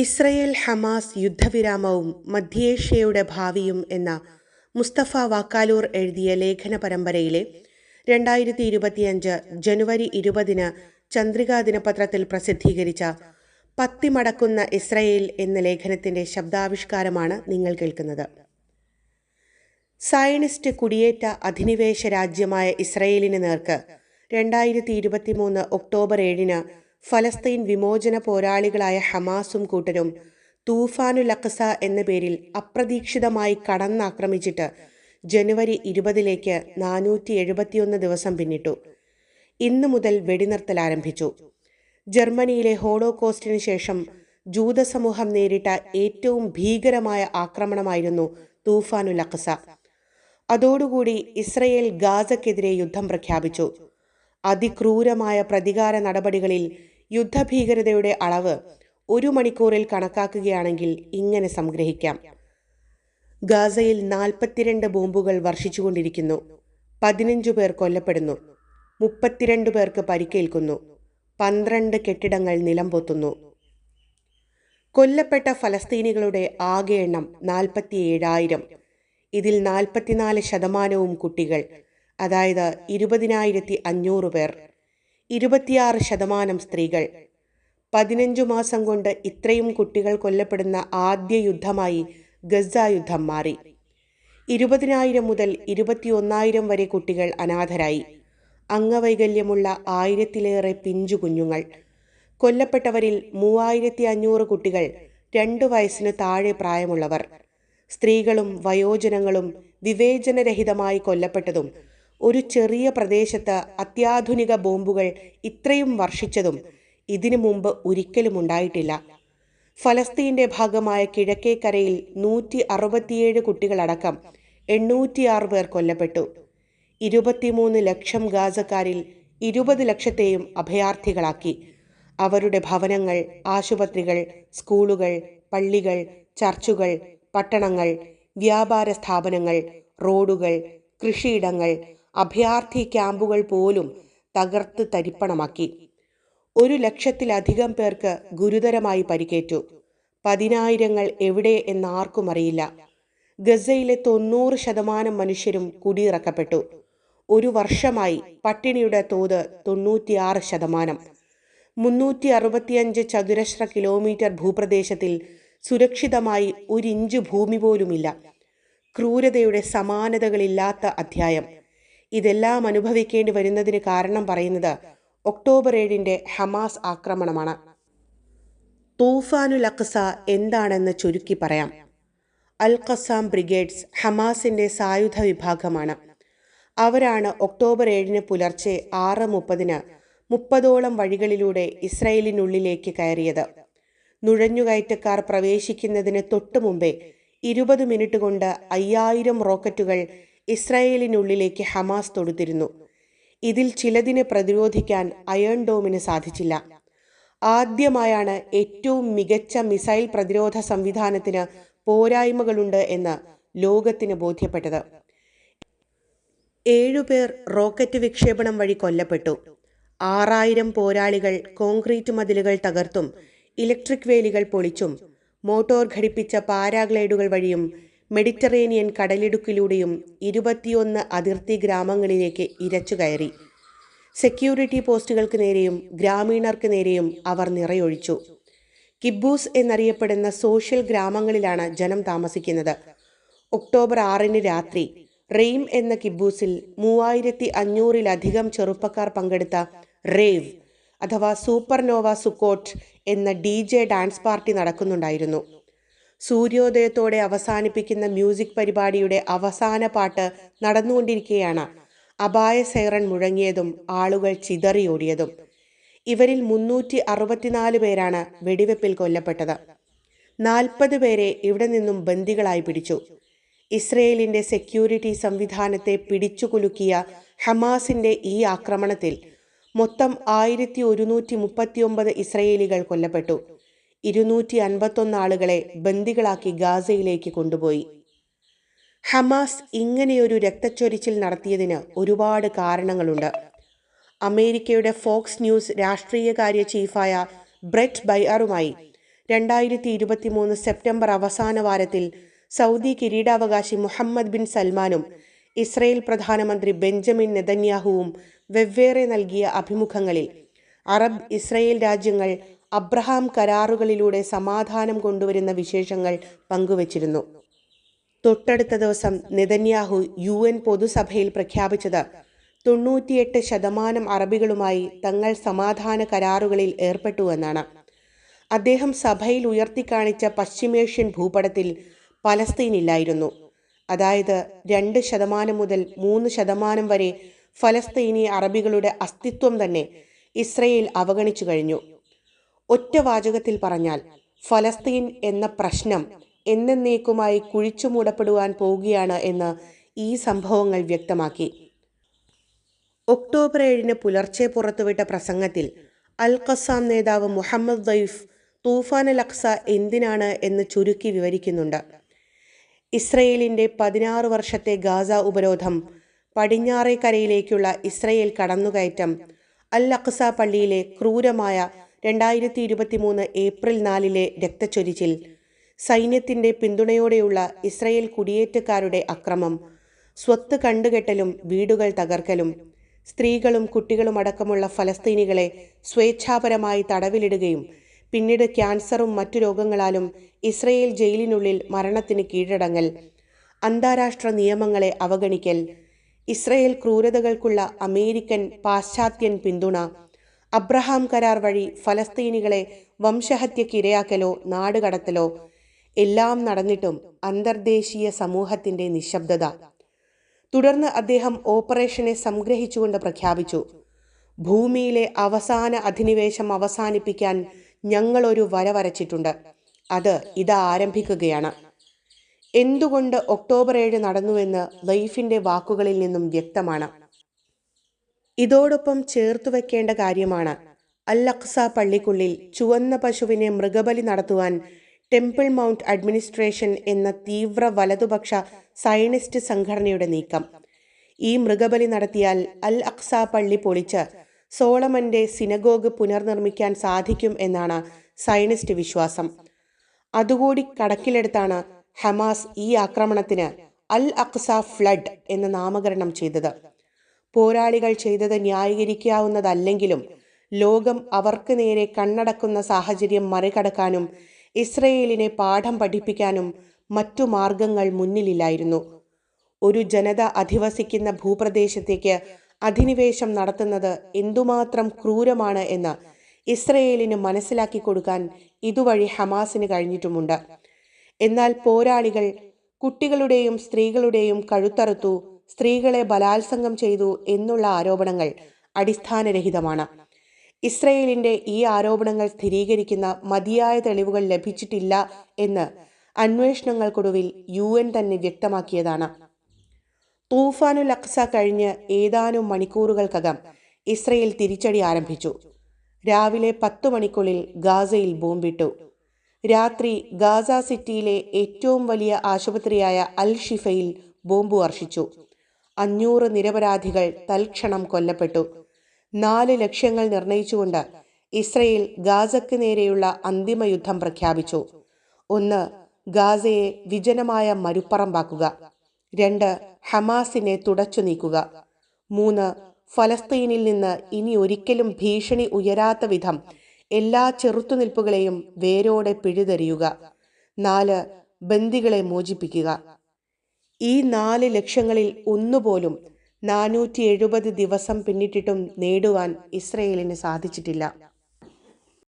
Israel Hamas യുദ്ധവിരാമവും മധ്യേഷ്യയുടെ ഭാവിയും എന്ന മുസ്തഫ വാക്കാലൂർ എഴുതിയ ലേഖന പരമ്പരയിലെ രണ്ടായിരത്തി ഇരുപത്തിയഞ്ച് ജനുവരി ഇരുപതിന് ചന്ദ്രികാ ദിനപത്രത്തിൽ പ്രസിദ്ധീകരിച്ച പത്തിമടക്കുന്ന ഇസ്രയേൽ എന്ന ലേഖനത്തിന്റെ ശബ്ദാവിഷ്കാരമാണ് നിങ്ങൾ കേൾക്കുന്നത്. സയനിസ്റ്റ് കുടിയേറ്റ അധിനിവേശ രാജ്യമായ ഇസ്രയേലിന് നേർക്ക് രണ്ടായിരത്തി ഇരുപത്തിമൂന്ന് ഒക്ടോബർ ഏഴിന് ഫലസ്തീൻ വിമോചന പോരാളികളായ ഹമാസും കൂട്ടരും തൂഫാനുൽ അക്സ എന്ന പേരിൽ അപ്രതീക്ഷിതമായി കടന്നാക്രമിച്ചിട്ട് ജനുവരി ഇരുപതിലേക്ക് നാനൂറ്റി എഴുപത്തിയൊന്ന് ദിവസം പിന്നിട്ടു. ഇന്നു മുതൽ വെടിനിർത്തൽ ആരംഭിച്ചു. ജർമ്മനിയിലെ ഹോളോകോസ്റ്റിന് ശേഷം ജൂതസമൂഹം നേരിട്ട ഏറ്റവും ഭീകരമായ ആക്രമണമായിരുന്നു തൂഫാനുൽ അഖസ. അതോടുകൂടി ഇസ്രയേൽ ഗാസക്കെതിരെ യുദ്ധം പ്രഖ്യാപിച്ചു. അതിക്രൂരമായ പ്രതികാര നടപടികളിൽ യുദ്ധഭീകരതയുടെ അളവ് ഒരു മണിക്കൂറിൽ കണക്കാക്കുകയാണെങ്കിൽ ഇങ്ങനെ സംഗ്രഹിക്കാം. ഗാസയിൽ നാൽപ്പത്തിരണ്ട് ബോംബുകൾ വർഷിച്ചുകൊണ്ടിരിക്കുന്നു. പതിനഞ്ചു പേർ കൊല്ലപ്പെടുന്നു. മുപ്പത്തിരണ്ട് പേർക്ക് പരിക്കേൽക്കുന്നു. പന്ത്രണ്ട് കെട്ടിടങ്ങൾ നിലംപൊത്തുന്നു. കൊല്ലപ്പെട്ട ഫലസ്തീനികളുടെ ആകെ എണ്ണം നാൽപ്പത്തി ഏഴായിരം ഇതിൽ നാൽപ്പത്തിനാല് ശതമാനവും കുട്ടികൾ അതായത് ഇരുപതിനായിരത്തി അഞ്ഞൂറ് പേർ. ഇരുപത്തിയാറ് ശതമാനം സ്ത്രീകൾ. പതിനഞ്ചു മാസം കൊണ്ട് ഇത്രയും കുട്ടികൾ കൊല്ലപ്പെടുന്ന ആദ്യ യുദ്ധമായി ഗസ യുദ്ധം മാറി. ഇരുപതിനായിരം മുതൽ ഇരുപത്തിയൊന്നായിരം വരെ കുട്ടികൾ അനാഥരായി. അംഗവൈകല്യമുള്ള ആയിരത്തിലേറെ പിഞ്ചു കുഞ്ഞുങ്ങൾ. കൊല്ലപ്പെട്ടവരിൽ മൂവായിരത്തി അഞ്ഞൂറ് കുട്ടികൾ രണ്ടു വയസ്സിന് താഴെ പ്രായമുള്ളവർ. സ്ത്രീകളും വയോജനങ്ങളും വിവേചനരഹിതമായി കൊല്ലപ്പെട്ടതും ഒരു ചെറിയ പ്രദേശത്ത് അത്യാധുനിക ബോംബുകൾ ഇത്രയും വർഷിച്ചതും ഇതിനു മുമ്പ് ഒരിക്കലും ഉണ്ടായിട്ടില്ല. ഫലസ്തീന്റെ ഭാഗമായ കിഴക്കേക്കരയിൽ നൂറ്റി അറുപത്തിയേഴ് കുട്ടികളടക്കം എണ്ണൂറ്റിയാറ് പേർ കൊല്ലപ്പെട്ടു. ഇരുപത്തിമൂന്ന് ലക്ഷം ഗാസക്കാരിൽ ഇരുപത് ലക്ഷത്തെയും അഭയാർത്ഥികളാക്കി. അവരുടെ ഭവനങ്ങൾ ആശുപത്രികൾ സ്കൂളുകൾ പള്ളികൾ ചർച്ചുകൾ പട്ടണങ്ങൾ വ്യാപാര സ്ഥാപനങ്ങൾ റോഡുകൾ കൃഷിയിടങ്ങൾ അഭയാർത്ഥി ക്യാമ്പുകൾ പോലും തകർത്ത് തരിപ്പണമാക്കി. ഒരു ലക്ഷത്തിലധികം പേർക്ക് ഗുരുതരമായി പരിക്കേറ്റു. പതിനായിരങ്ങൾ എവിടെ എന്ന് ആർക്കും അറിയില്ല. ഗസയിലെ തൊണ്ണൂറ് ശതമാനം മനുഷ്യരും കുടിയിറക്കപ്പെട്ടു. ഒരു വർഷമായി പട്ടിണിയുടെ തോത് തൊണ്ണൂറ്റിയാറ് ശതമാനം. മുന്നൂറ്റി അറുപത്തിയഞ്ച് ചതുരശ്ര കിലോമീറ്റർ ഭൂപ്രദേശത്തിൽ സുരക്ഷിതമായി ഒരിഞ്ച് ഭൂമി പോലുമില്ല. ക്രൂരതയുടെ സമാനതകളില്ലാത്ത അധ്യായം. ഇതെല്ലാം അനുഭവിക്കേണ്ടി വരുന്നതിന് കാരണം പറയുന്നത് ഒക്ടോബർ ഏഴിന്റെ ഹമാസ് ആക്രമണമാണ്. തൂഫാനുൽ അഖസ എന്താണെന്ന് ചുരുക്കി പറയാം. അൽ ഖസാം ബ്രിഗേഡ്സ് ഹമാസിന്റെ സായുധ വിഭാഗമാണ്. അവരാണ് ഒക്ടോബർ ഏഴിന് പുലർച്ചെ ആറ് മുപ്പതിന് മുപ്പതോളം വഴികളിലൂടെ ഇസ്രയേലിനുള്ളിലേക്ക് കയറിയത്. നുഴഞ്ഞുകയറ്റക്കാർ പ്രവേശിക്കുന്നതിന് തൊട്ടു മുമ്പേ ഇരുപത് മിനിറ്റ് കൊണ്ട് അയ്യായിരം റോക്കറ്റുകൾ ഇസ്രായേലിനുള്ളിലേക്ക് ഹമാസ് തൊടുത്തിരുന്നു. ഇതിൽ ചിലതിനെ പ്രതിരോധിക്കാൻ അയൺ ഡോമിന് സാധിച്ചില്ല. ആദ്യമായാണ് ഏറ്റവും മികച്ച മിസൈൽ പ്രതിരോധ സംവിധാനത്തിന് പോരായ്മകളുണ്ട് എന്ന് ലോകത്തിന് ബോധ്യപ്പെട്ടത്. ഏഴുപേർ റോക്കറ്റ് വിക്ഷേപണം വഴി കൊല്ലപ്പെട്ടു. ആറായിരം പോരാളികൾ കോൺക്രീറ്റ് മതിലുകൾ തകർത്തും ഇലക്ട്രിക് വേലികൾ പൊളിച്ചും മോട്ടോർ ഘടിപ്പിച്ച പാരാഗ്ലൈഡുകൾ വഴിയും മെഡിറ്ററേനിയൻ കടലിടുക്കിലൂടെയും ഇരുപത്തിയൊന്ന് അതിർത്തി ഗ്രാമങ്ങളിലേക്ക് ഇരച്ചു കയറി. സെക്യൂരിറ്റി പോസ്റ്റുകൾക്ക് നേരെയും ഗ്രാമീണർക്ക് നേരെയും അവർ നിറയൊഴിച്ചു. കിബൂസ് എന്നറിയപ്പെടുന്ന സോഷ്യൽ ഗ്രാമങ്ങളിലാണ് ജനം താമസിക്കുന്നത്. ഒക്ടോബർ ആറിന് രാത്രി റെയിം എന്ന കിബൂസിൽ മൂവായിരത്തി അഞ്ഞൂറിലധികം ചെറുപ്പക്കാർ പങ്കെടുത്ത റേവ് അഥവാ സൂപ്പർനോവ സുക്കോട്ട് എന്ന ഡി ജെ ഡാൻസ് പാർട്ടി നടക്കുന്നുണ്ടായിരുന്നു. സൂര്യോദയത്തോടെ അവസാനിപ്പിക്കുന്ന മ്യൂസിക് പരിപാടിയുടെ അവസാന പാട്ട് നടന്നുകൊണ്ടിരിക്കുകയാണ്. അപായ സൈറൺ മുഴങ്ങിയതും ആളുകൾ ചിതറിയോടിയതും. ഇവരിൽ മുന്നൂറ്റി അറുപത്തിനാല് പേരാണ് വെടിവെപ്പിൽ കൊല്ലപ്പെട്ടത്. നാൽപ്പത് പേരെ ഇവിടെ നിന്നും ബന്ദികളായി പിടിച്ചു. ഇസ്രയേലിന്റെ സെക്യൂരിറ്റി സംവിധാനത്തെ പിടിച്ചുകുലുക്കിയ ഹമാസിന്റെ ഈ ആക്രമണത്തിൽ മൊത്തം ആയിരത്തി ഒരുന്നൂറ്റി മുപ്പത്തിയൊമ്പത് ഇസ്രയേലികൾ കൊല്ലപ്പെട്ടു. ഇരുന്നൂറ്റി അൻപത്തൊന്ന് ആളുകളെ ബന്ദികളാക്കി ഗാസയിലേക്ക് കൊണ്ടുപോയി. ഹമാസ് ഇങ്ങനെയൊരു രക്തച്ചൊരിച്ചിൽ നടത്തിയതിന് ഒരുപാട് കാരണങ്ങളുണ്ട്. അമേരിക്കയുടെ ഫോക്സ് ന്യൂസ് രാഷ്ട്രീയകാര്യ ചീഫായ ബ്രെറ്റ് ബൈയറുമായി രണ്ടായിരത്തി ഇരുപത്തിമൂന്ന് സെപ്റ്റംബർ അവസാന വാരത്തിൽ സൗദി കിരീടാവകാശി മുഹമ്മദ് ബിൻ സൽമാനും ഇസ്രയേൽ പ്രധാനമന്ത്രി ബെഞ്ചമിൻ നെതന്യാഹുവും വെവ്വേറെ നൽകിയ അഭിമുഖങ്ങളിൽ അറബ് ഇസ്രയേൽ രാജ്യങ്ങൾ അബ്രഹാം കരാറുകളിലൂടെ സമാധാനം കൊണ്ടുവരുന്ന വിശേഷങ്ങൾ പങ്കുവച്ചിരുന്നു. തൊട്ടടുത്ത ദിവസം നെതന്യാഹു യു എൻ പൊതുസഭയിൽ പ്രഖ്യാപിച്ചത് തൊണ്ണൂറ്റിയെട്ട് ശതമാനം അറബികളുമായി തങ്ങൾ സമാധാന കരാറുകളിൽ ഏർപ്പെട്ടുവെന്നാണ് അദ്ദേഹം സഭയിൽ ഉയർത്തിക്കാണിച്ച പശ്ചിമേഷ്യൻ ഭൂപടത്തിൽ പലസ്തീനില്ലായിരുന്നു അതായത് രണ്ട് ശതമാനം മുതൽ മൂന്ന് ശതമാനം വരെ ഫലസ്തീനി അറബികളുടെ അസ്തിത്വം തന്നെ ഇസ്രയേൽ അവഗണിച്ചു കഴിഞ്ഞു. ഒറ്റ വാചകത്തിൽ പറഞ്ഞാൽ ഫലസ്തീൻ എന്ന പ്രശ്നം എന്നേക്കുമായി കുഴിച്ചു മൂടപ്പെടുവാൻ പോവുകയാണ് എന്ന് ഈ സംഭവങ്ങൾ വ്യക്തമാക്കി. ഒക്ടോബർ ഏഴിന് പുലർച്ചെ പുറത്തുവിട്ട പ്രസംഗത്തിൽ അൽ ഖസാം നേതാവ് മുഹമ്മദ് ദൈഫ് തൂഫാൻ അൽ അക്സ എന്തിനാണ് എന്ന് ചുരുക്കി വിവരിക്കുന്നുണ്ട്. ഇസ്രയേലിന്റെ പതിനാറ് വർഷത്തെ ഗാസ ഉപരോധം പടിഞ്ഞാറേ കരയിലേക്കുള്ള ഇസ്രയേൽ കടന്നുകയറ്റം അൽ അക്സ പള്ളിയിലെ ക്രൂരമായ രണ്ടായിരത്തി ഇരുപത്തി മൂന്ന് ഏപ്രിൽ നാലിലെ രക്തച്ചൊരിച്ചിൽ സൈന്യത്തിന്റെ പിന്തുണയോടെയുള്ള ഇസ്രയേൽ കുടിയേറ്റക്കാരുടെ അക്രമം സ്വത്ത് കണ്ടുകെട്ടലും വീടുകൾ തകർക്കലും സ്ത്രീകളും കുട്ടികളും അടക്കമുള്ള ഫലസ്തീനികളെ സ്വേച്ഛാപരമായി തടവിലിടുകയും പിന്നീട് ക്യാൻസറും മറ്റു രോഗങ്ങളാലും ഇസ്രയേൽ ജയിലിനുള്ളിൽ മരണത്തിന് കീഴടങ്ങൽ അന്താരാഷ്ട്ര നിയമങ്ങളെ അവഗണിക്കൽ ഇസ്രയേൽ ക്രൂരതകൾക്കുള്ള അമേരിക്കൻ പാശ്ചാത്യൻ പിന്തുണ അബ്രഹാം കരാർ വഴി ഫലസ്തീനികളെ വംശഹത്യക്കിരയാക്കലോ നാടുകടത്തലോ എല്ലാം നടന്നിട്ടും അന്തർദേശീയ സമൂഹത്തിന്റെ നിശബ്ദത. തുടർന്ന് അദ്ദേഹം ഓപ്പറേഷനെ സംഗ്രഹിച്ചുകൊണ്ട് പ്രഖ്യാപിച്ചു. ഭൂമിയിലെ അവസാന അധിനിവേശം അവസാനിപ്പിക്കാൻ ഞങ്ങളൊരു വര വരച്ചിട്ടുണ്ട്. അത് ഇത് ആരംഭിക്കുകയാണ്. എന്തുകൊണ്ട് ഒക്ടോബർ ഏഴ് നടന്നുവെന്ന് ലൈഫിന്റെ വാക്കുകളിൽ നിന്നും വ്യക്തമാണ്. ഇതോടൊപ്പം ചേർത്തു വെക്കേണ്ട കാര്യമാണ്. അൽ അഖ്സ പള്ളിക്കുള്ളിൽ ചുവന്ന പശുവിനെ മൃഗബലി നടത്തുവാൻ ടെമ്പിൾ മൗണ്ട് അഡ്മിനിസ്ട്രേഷൻ എന്ന തീവ്ര വലതുപക്ഷ സയനിസ്റ്റ് സംഘടനയുടെ നീക്കം. ഈ മൃഗബലി നടത്തിയാൽ അൽ അക്സ പള്ളി പൊളിച്ച് സോളമന്റെ സിനഗോഗ് പുനർനിർമ്മിക്കാൻ സാധിക്കും എന്നാണ് സയനിസ്റ്റ് വിശ്വാസം. അതുകൂടി കണക്കിലെടുത്താണ് ഹമാസ് ഈ ആക്രമണത്തിന് അൽ അക്സ ഫ്ലഡ് എന്ന് നാമകരണം ചെയ്തത്. പോരാളികൾ ചെയ്തത് ന്യായീകരിക്കാവുന്നതല്ലെങ്കിലും ലോകം അവർക്ക് നേരെ കണ്ണടക്കുന്ന സാഹചര്യം മറികടക്കാനും ഇസ്രയേലിനെ പാഠം പഠിപ്പിക്കാനും മറ്റു മാർഗങ്ങൾ മുന്നിലില്ലായിരുന്നു. ഒരു ജനത അധിവസിക്കുന്ന ഭൂപ്രദേശത്തേക്ക് അധിനിവേശം നടത്തുന്നത് എന്തുമാത്രം ക്രൂരമാണ് എന്ന് ഇസ്രയേലിന് മനസ്സിലാക്കി കൊടുക്കാൻ ഇതുവഴി ഹമാസിന് കഴിഞ്ഞിട്ടുമുണ്ട്. എന്നാൽ പോരാളികൾ കുട്ടികളുടെയും സ്ത്രീകളുടെയും കഴുത്തറുത്തു സ്ത്രീകളെ ബലാത്സംഗം ചെയ്തു എന്നുള്ള ആരോപണങ്ങൾ അടിസ്ഥാനരഹിതമാണ്. ഇസ്രയേലിന്റെ ഈ ആരോപണങ്ങൾ സ്ഥിരീകരിക്കുന്ന മതിയായ തെളിവുകൾ ലഭിച്ചിട്ടില്ല എന്ന് അന്വേഷണങ്ങൾക്കൊടുവിൽ യു എൻ തന്നെ വ്യക്തമാക്കിയതാണ്. തൂഫാനുൽ അക്സ കഴിഞ്ഞ് ഏതാനും മണിക്കൂറുകൾക്കകം ഇസ്രയേൽ തിരിച്ചടി ആരംഭിച്ചു. രാവിലെ പത്തു മണിക്കുള്ളിൽ ഗാസയിൽ ബോംബിട്ടു. രാത്രി ഗാസ സിറ്റിയിലെ ഏറ്റവും വലിയ ആശുപത്രിയായ അൽ ഷിഫയിൽ ബോംബ് വർഷിച്ചു. അഞ്ഞൂറ് നിരപരാധികൾ തൽക്ഷണം കൊല്ലപ്പെട്ടു. നാല് ലക്ഷ്യങ്ങൾ നിർണയിച്ചുകൊണ്ട് ഇസ്രയേൽ ഗാസയ്ക്ക് നേരെയുള്ള അന്തിമ യുദ്ധം പ്രഖ്യാപിച്ചു. ഒന്ന് ഗാസയെ വിജനമായ മരുപ്പറമ്പാക്കുക. രണ്ട് ഹമാസിനെ തുടച്ചു നീക്കുക. മൂന്ന് ഫലസ്തീനിൽ നിന്ന് ഇനി ഒരിക്കലും ഭീഷണി ഉയരാത്ത വിധം എല്ലാ ചെറുത്തുനിൽപ്പുകളെയും വേരോടെ പിഴുതെറിയുക. നാല് ബന്ദികളെ മോചിപ്പിക്കുക. ഈ നാല് ലക്ഷ്യങ്ങളിൽ ഒന്നുപോലും നാനൂറ്റി എഴുപത് ദിവസം പിന്നിട്ടിട്ടും നേടുവാൻ ഇസ്രയേലിന് സാധിച്ചിട്ടില്ല.